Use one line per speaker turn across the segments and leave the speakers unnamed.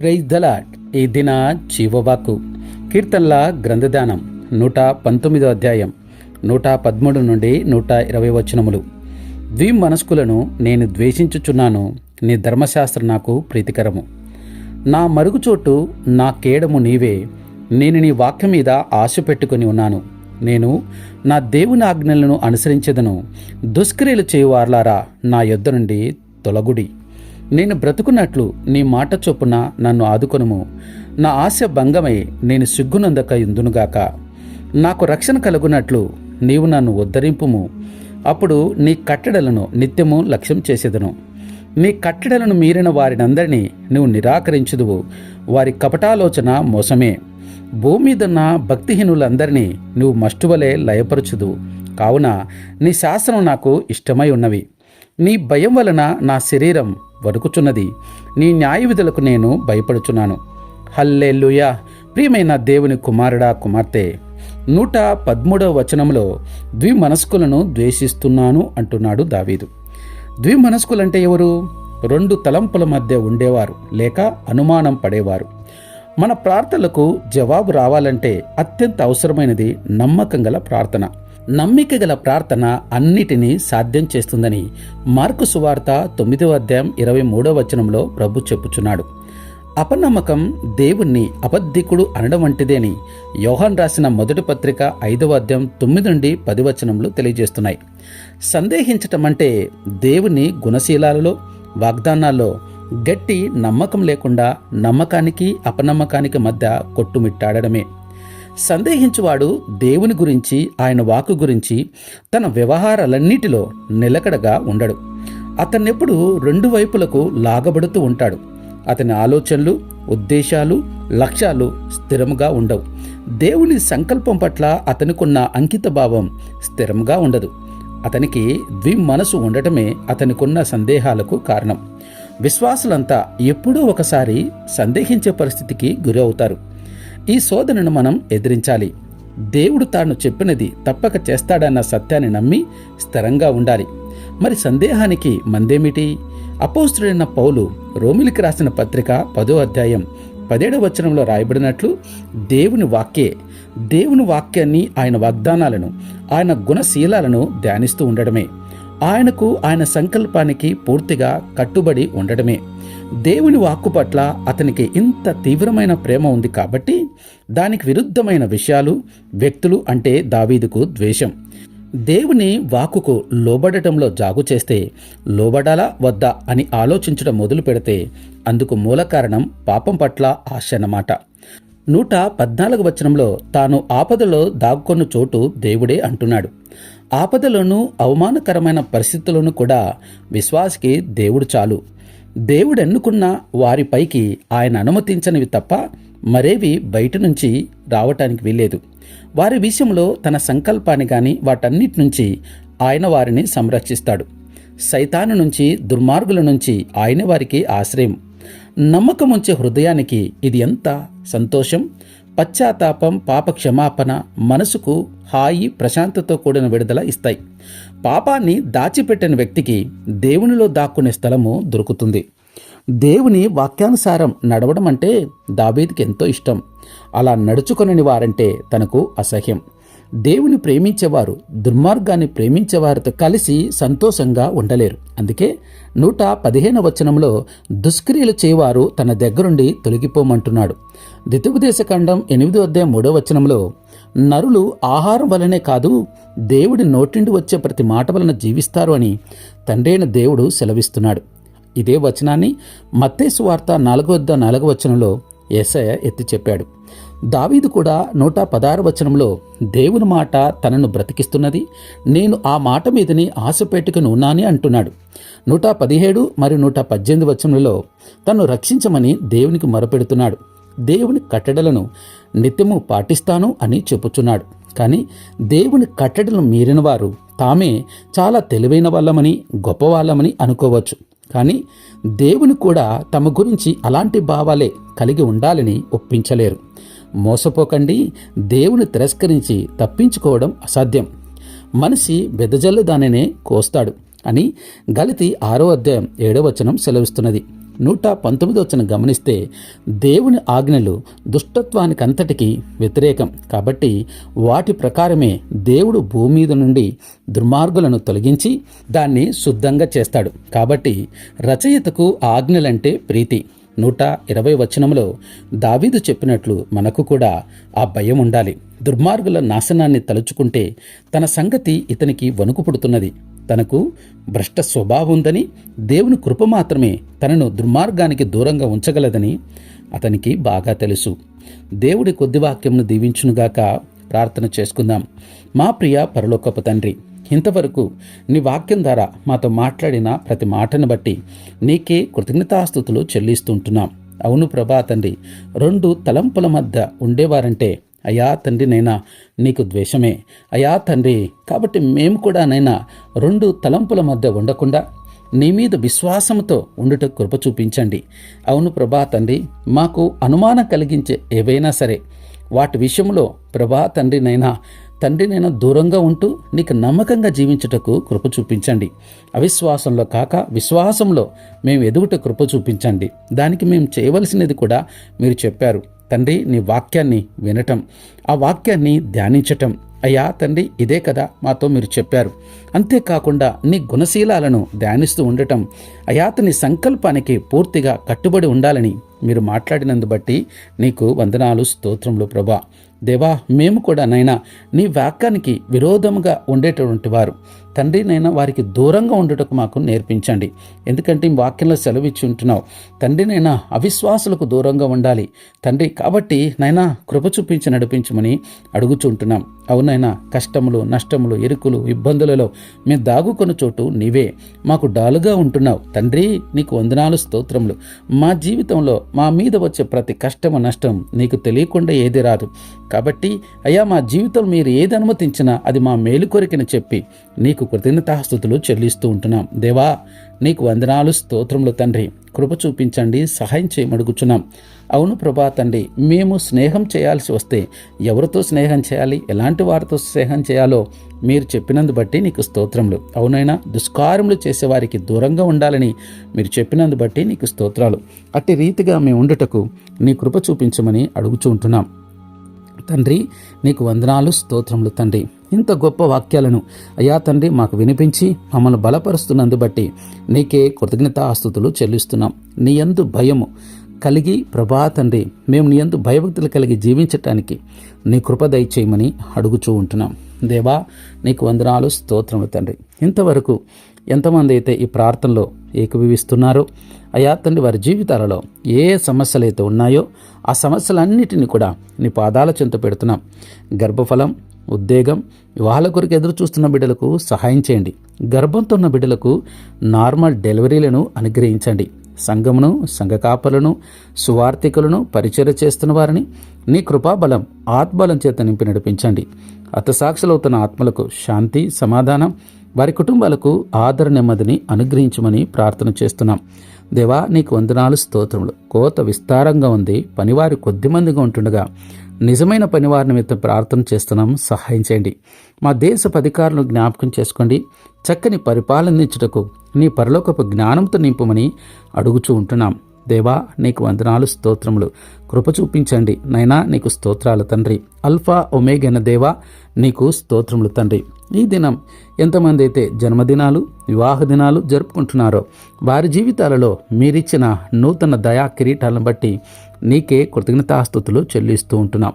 Praise దలాట్ ఈ దిన జీవవాకు కీర్తనల గ్రంథదానం నూట పంతొమ్మిదో అధ్యాయం నూట పదమూడు నుండి నూట ఇరవై వచనములు. ద్వి మనస్కులను నేను ద్వేషించుచున్నాను నీ ధర్మశాస్త్రం నాకు ప్రీతికరము. నా మరుగుచోటు నా కేడము నీవే నేను నీ వాక్యం మీద ఆశ పెట్టుకుని ఉన్నాను. నేను నా దేవుని ఆజ్ఞలను అనుసరించదను. దుష్క్రియలు చేయువార్లారా నా యొద్ద నుండి తొలగుడి. నేను బ్రతుకున్నట్లు నీ మాట చొప్పున నన్ను ఆదుకొనుము. నా ఆశ భంగమై నేను సిగ్గునందక ఇందునుగాక నాకు రక్షణ కలుగునట్లు నీవు నన్ను ఉద్ధరింపుము. అప్పుడు నీ కట్టడలను నిత్యము లక్ష్యం చేసేదను. నీ కట్టడలను మీరిన వారినందరినీ నువ్వు నిరాకరించుదువు. వారి కపటాలోచన మోసమే. భూమిదన్న భక్తిహీనులందరినీ నువ్వు మష్టువలే లయపరచుదువు. కావున నీ శాసనం నాకు ఇష్టమై ఉన్నవి. నీ భయం వలన నా శరీరం వణుకుచున్నది. నీ న్యాయవిధులకు నేను భయపడుచున్నాను. హల్లెల్లుయా ప్రియమైన దేవుని కుమారుడా కుమార్తె! నూట పదమూడవ వచనంలో ద్విమనస్కులను ద్వేషిస్తున్నాను అంటున్నాడు దావీదు. ద్విమనస్కులంటే ఎవరు? రెండు తలంపుల మధ్య ఉండేవారు లేక అనుమానం పడేవారు. మన ప్రార్థనలకు జవాబు రావాలంటే అత్యంత అవసరమైనది నమ్మకం గల ప్రార్థన. నమ్మిక గల ప్రార్థన అన్నిటినీ సాధ్యం చేస్తుందని మార్కు సువార్త తొమ్మిదవ అధ్యాయం ఇరవై మూడవ వచనంలో ప్రభు చెప్పుచున్నాడు. అపనమ్మకం దేవుణ్ణి అబద్ధికుడు అనడం వంటిదేని యోహాన్ రాసిన మొదటి పత్రిక ఐదవ అధ్యాయం తొమ్మిది నుండి పది వచనంలో తెలియజేస్తున్నాయి. సందేహించటం అంటే దేవుని గుణశీలాలలో వాగ్దానాల్లో గట్టి నమ్మకం లేకుండా నమ్మకానికి అపనమ్మకానికి మధ్య కొట్టుమిట్టాడడమే. సందేహించువాడు దేవుని గురించి ఆయన వాకు గురించి తన వ్యవహారాలన్నిటిలో నిలకడగా ఉండడు. అతన్నెప్పుడు రెండు వైపులకు లాగబడుతూ ఉంటాడు. అతని ఆలోచనలు ఉద్దేశాలు లక్ష్యాలు స్థిరముగా ఉండవు. దేవుని సంకల్పం పట్ల అతనికున్న అంకిత భావం స్థిరంగా ఉండదు. అతనికి ద్విమనసు ఉండటమే అతనికున్న సందేహాలకు కారణం. విశ్వాసులంతా ఎప్పుడూ ఒకసారి సందేహించే పరిస్థితికి గురి అవుతారు ఈ శోధనను మనం ఎదిరించాలి. దేవుడు తాను చెప్పినది తప్పక చేస్తాడన్న సత్యాన్ని నమ్మి స్థిరంగా ఉండాలి. మరి సందేహానికి మందేమిటి? అపోస్తుడైన పౌలు రోమిలికి రాసిన పత్రిక పదో అధ్యాయం పదేడవ వచనంలో రాయబడినట్లు దేవుని వాక్యే. దేవుని వాక్యాన్ని ఆయన వాగ్దానాలను ఆయన గుణశీలాలను ధ్యానిస్తూ ఉండడమే. ఆయనకు ఆయన సంకల్పానికి పూర్తిగా కట్టుబడి ఉండడమే. దేవుని వాక్కు పట్ల అతనికి ఇంత తీవ్రమైన ప్రేమ ఉంది కాబట్టి దానికి విరుద్ధమైన విషయాలు వ్యక్తులు అంటే దావీదుకు ద్వేషం. దేవుని వాక్కుకు లోబడటంలో జాగు చేస్తే లోబడాలా వద్దా అని ఆలోచించడం మొదలు పెడితే అందుకు మూల కారణం పాపం పట్ల ఆశ అన్నమాట. నూట పద్నాలుగు వచనంలో తాను ఆపదలో దాక్కున్న చోటు దేవుడే అంటున్నాడు. ఆపదలోనూ అవమానకరమైన పరిస్థితుల్లోనూ కూడా విశ్వాసికి దేవుడు చాలు. దేవుడు ఎన్నుకున్న వారిపైకి ఆయన అనుమతించనివి తప్ప మరేవి బయట నుంచి రావటానికి వీల్లేదు. వారి విషయంలో తన సంకల్పాన్ని కానీ వాటన్నిటి నుంచి ఆయన వారిని సంరక్షిస్తాడు. సైతాను నుంచి దుర్మార్గుల నుంచి ఆయన వారికి ఆశ్రయం. నమ్మకముంచే హృదయానికి ఇది ఎంత సంతోషం! పశ్చాత్తాపం పాప క్షమాపణ మనసుకు హాయి ప్రశాంతతో కూడిన విడుదల ఇస్తాయి. పాపాన్ని దాచిపెట్టిన వ్యక్తికి దేవునిలో దాక్కునే స్థలము దొరుకుతుంది. దేవుని వాక్యానుసారం నడవడం అంటే దాబేదికి ఎంతో ఇష్టం. అలా నడుచుకొనని వారంటే తనకు అసహ్యం. దేవుని ప్రేమించేవారు దుర్మార్గాన్ని ప్రేమించేవారితో కలిసి సంతోషంగా ఉండలేరు. అందుకే నూట పదిహేను వచనంలో దుష్క్రియలు చేయవారు తన దగ్గరుండి తొలగిపోమంటున్నాడు. దితుపదేశఖండం ఎనిమిదో అధ్యాయం మూడో వచనంలో నరులు ఆహారం వలనే కాదు దేవుడి నోటిండి వచ్చే ప్రతి మాట వలన జీవిస్తారు అని తండ్రైన దేవుడు సెలవిస్తున్నాడు. ఇదే వచనాన్ని మత్తేసు వార్త నాలుగో వద్ద నాలుగో వచనంలో ఏసయ ఎత్తి చెప్పాడు. దావీదు కూడా నూట పదహారు వచనంలో దేవుని మాట తనను బ్రతికిస్తున్నది నేను ఆ మాట మీదని ఆశ పెట్టుకుని అంటున్నాడు. నూట పదిహేడు మరియు నూట పద్దెనిమిది వచనంలో తను రక్షించమని దేవునికి మొరపెడుతున్నాడు. దేవుని కట్టడలను నిత్యము పాటిస్తాను అని చెప్పుచున్నాడు. కానీ దేవుని కట్టడలను మీరిన వారు తామే చాలా తెలివైన వాళ్ళమని గొప్పవాళ్ళమని అనుకోవచ్చు. కానీ దేవుని కూడా తమ గురించి అలాంటి భావాలే కలిగి ఉండాలని ఒప్పించలేరు. మోసపోకండి దేవుని తిరస్కరించి తప్పించుకోవడం అసాధ్యం. మనిషి బెదజల్లు దానినే కోస్తాడు అని గలితి ఆరో అధ్యాయం ఏడో వచనం సెలవిస్తున్నది. నూట పంతొమ్మిది వచ్చిన గమనిస్తే దేవుని ఆజ్ఞలు దుష్టత్వానికి అంతటికి వ్యతిరేకం. కాబట్టి వాటి ప్రకారమే దేవుడు భూమి మీద నుండి దుర్మార్గులను తొలగించి దాన్ని శుద్ధంగా చేస్తాడు. కాబట్టి రచయితకు ఆజ్ఞలంటే ప్రీతి. నూట ఇరవై వచనంలో దావీదు చెప్పినట్లు మనకు కూడా ఆ భయం ఉండాలి. దుర్మార్గుల నాశనాన్ని తలుచుకుంటే తన సంగతి ఇతనికి వణుకు పుడుతున్నది. తనకు భ్రష్ట స్వభావం ఉందని దేవుని కృప మాత్రమే తనను దుర్మార్గానికి దూరంగా ఉంచగలదని అతనికి బాగా తెలుసు. దేవుడి కొద్ది వాక్యంను దీవించునుగాక ప్రార్థన చేసుకుందాం. మా ప్రియ పరలోకపు తండ్రి ఇంతవరకు నీ వాక్యం ద్వారా మాతో మాట్లాడిన ప్రతి మాటను బట్టి నీకే కృతజ్ఞతాస్థుతులు చెల్లిస్తుంటున్నాం. అవును ప్రభా తండ్రి రెండు తలంపుల మధ్య ఉండేవారంటే అయా తండ్రి నైనా నీకు ద్వేషమే. అయా తండ్రి కాబట్టి మేము కూడా నైనా రెండు తలంపుల మధ్య ఉండకుండా నీ మీద విశ్వాసంతో ఉండుట కృప చూపించండి. అవును ప్రభా తండ్రి మాకు అనుమానం కలిగించే ఏవైనా సరే వాటి విషయంలో ప్రభా తండ్రినైనా తండ్రి నేను దూరంగా ఉంటూ నీకు నమ్మకంగా జీవించుటకు కృప చూపించండి. అవిశ్వాసంలో కాక విశ్వాసంలో మేము ఎదుగుట కృప చూపించండి. దానికి మేము చేయవలసినది కూడా మీరు చెప్పారు. తండ్రి నీ వాక్యాన్ని వినటం ఆ వాక్యాన్ని ధ్యానించటం. అయ్యా తండ్రి ఇదే కదా మాతో మీరు చెప్పారు. అంతేకాకుండా నీ గుణశీలాలను ధ్యానిస్తూ ఉండటం అయా అతని సంకల్పానికి పూర్తిగా కట్టుబడి ఉండాలని మీరు మాట్లాడినందు బట్టి నీకు వందనాలు స్తోత్రములు ప్రభా. దేవా మేము కూడా నైనా నీ వాక్యానికి విరోధముగా ఉండేటటువంటి వారు. తండ్రి నైనా వారికి దూరంగా ఉండుటకు మాకు నేర్పించండి. ఎందుకంటే ఈ వాక్యంలో సెలవిచ్చి ఉంటున్నావు తండ్రి నైనా అవిశ్వాసులకు దూరంగా ఉండాలి. తండ్రి కాబట్టి నైనా కృప చూపించి నడిపించమని అడుగుచుంటున్నాం. అవునైనా కష్టములు నష్టములు ఎరుకులు ఇబ్బందులలో మేము దాగుకున్న చోటు నీవే. మాకు డాలుగా ఉంటున్నావు. తండ్రి నీకు వందనాలు స్తోత్రములు. మా జీవితంలో మా మీద వచ్చే ప్రతి కష్టము నష్టం నీకు తెలియకుండా ఏది రాదు. కాబట్టి అయ్యా మా జీవితం మీరు ఏది అనుమతించినా అది మా మేలు కొరికని చెప్పి నీకు కృతజ్ఞతాస్థుతులు చెల్లిస్తూ ఉంటున్నాం. దేవా నీకు వందనాలు స్తోత్రములు తండ్రి. కృప చూపించండి సహాయం చేయమడుగుచున్నాం. అవును ప్రభా తండ్రి మేము స్నేహం చేయాల్సి వస్తే ఎవరితో స్నేహం చేయాలి? ఎలాంటి వారితో స్నేహం చేయాలో మీరు చెప్పినందు బట్టి నీకు స్తోత్రములు. అవునైనా దుష్కారములు చేసేవారికి దూరంగా ఉండాలని మీరు చెప్పినందు బట్టి నీకు స్తోత్రాలు. అట్టి రీతిగా మేము ఉండుటకు నీ కృప చూపించమని అడుగుచూ ఉంటున్నాం. తండ్రి నీకు వందనాలు స్తోత్రములు తండ్రి. ఇంత గొప్ప వాక్యాలను అయ్యా తండ్రి మాకు వినిపించి మమ్మల్ని బలపరుస్తున్నందు బట్టి నీకే కృతజ్ఞతాస్తుతులు చెల్లిస్తున్నాం. నీ యందు భయము కలిగి ప్రభా తండ్రి మేము నీ యందు భయభక్తులు కలిగి జీవించటానికి నీ కృప దయచేయమని అడుగుచూ ఉంటున్నాం. దేవా నీకు వందనాలు స్తోత్రములు తండ్రి. ఇంతవరకు ఎంతమంది అయితే ఈ ప్రార్థనలో ఏకీభవిస్తున్నారో అయా తండ్రి వారి జీవితాలలో ఏ సమస్యలు అయితే ఉన్నాయో ఆ సమస్యలన్నిటిని కూడా నీ పాదాల చెంత పెడుతున్నాం. గర్భఫలం ఉద్వేగం వివాహాల కొరకు ఎదురు చూస్తున్న బిడ్డలకు సహాయం చేయండి. గర్భంతో ఉన్న బిడ్డలకు నార్మల్ డెలివరీలను అనుగ్రహించండి. సంఘమును సంఘ కాపలను సువార్థికులను పరిచయ చేస్తున్న వారిని నీ కృపాబలం ఆత్బలం చేత నింపి నడిపించండి. అతసాక్షులవుతున్న ఆత్మలకు శాంతి సమాధానం వారి కుటుంబాలకు ఆదర నెమ్మదిని అనుగ్రహించమని ప్రార్థన చేస్తున్నాం. దేవా నీకు వందనాలు స్తోత్రములు. కోత విస్తారంగా ఉంది పనివారి కొద్దిమందిగా ఉంటుండగా నిజమైన పనివారి నిమిత్తం ప్రార్థన చేస్తున్నాం. సహాయం చేయండి. మా దేశ అధికారులను జ్ఞాపకం చేసుకోండి. చక్కని పరిపాలనించుటకు నీ పరలోకపు జ్ఞానంతో నింపమని అడుగుచూ ఉంటున్నాం. దేవా నీకు వందనాలు స్తోత్రములు. కృప చూపించండి. నైనా నీకు స్తోత్రాలు తండ్రి. అల్ఫా ఒమేగైన దేవా నీకు స్తోత్రములు తండ్రి. ఈ దినం ఎంతమంది అయితే జన్మదినాలు వివాహ దినాలు జరుపుకుంటున్నారో వారి జీవితాలలో మీరిచ్చిన నూతన దయా కిరీటాలను బట్టి నీకే కృతజ్ఞతాస్థుతులు చెల్లిస్తూ ఉంటున్నాం.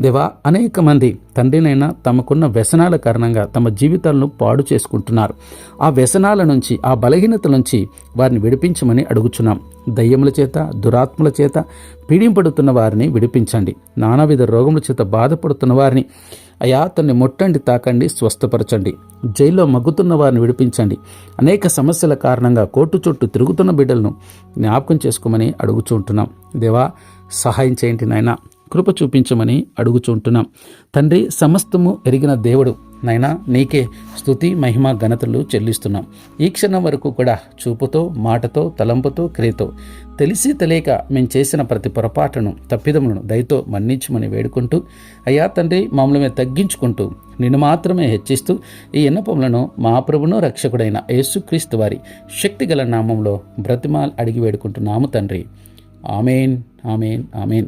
దేవా అనేక మంది తండ్రినైనా తమకున్న వ్యసనాల కారణంగా తమ జీవితాలను పాడు చేసుకుంటున్నారు. ఆ వ్యసనాల నుంచి ఆ బలహీనత నుంచి వారిని విడిపించమని అడుగుచున్నాం. దయ్యముల చేత దురాత్మల చేత పీడింపడుతున్న వారిని విడిపించండి. నానావిధ రోగముల చేత బాధపడుతున్న వారిని అయా అతన్ని ముట్టండి తాకండి స్వస్థపరచండి. జైల్లో మగ్గుతున్న వారిని విడిపించండి. అనేక సమస్యల కారణంగా కోర్టు చుట్టూ తిరుగుతున్న బిడ్డలను జ్ఞాపకం చేసుకోమని అడుగుచుంటున్నాం దేవా సహాయం చేయండి నాయన. కృప చూపించమని అడుగుచుంటున్నాం తండ్రి సమస్తము ఎరిగిన దేవుడు. నైనా నీకే స్తుతి మహిమ ఘనతలు చెల్లిస్తున్నాం. ఈ క్షణం వరకు కూడా చూపుతో మాటతో తలంపుతో క్రియతో తెలిసి తెలియక మేము చేసిన ప్రతి పొరపాటును తప్పిదములను దయతో మన్నించమని వేడుకుంటూ అయ్యా తండ్రి మమ్మల్ని మేము తగ్గించుకుంటూ నిన్ను మాత్రమే హెచ్చిస్తూ ఈ ఎన్నపములను మా ప్రభును రక్షకుడైన యేసుక్రీస్తు వారి శక్తిగల నామంలో బ్రతిమాల్ అడిగి వేడుకుంటున్నాము తండ్రి. Amen amen amen.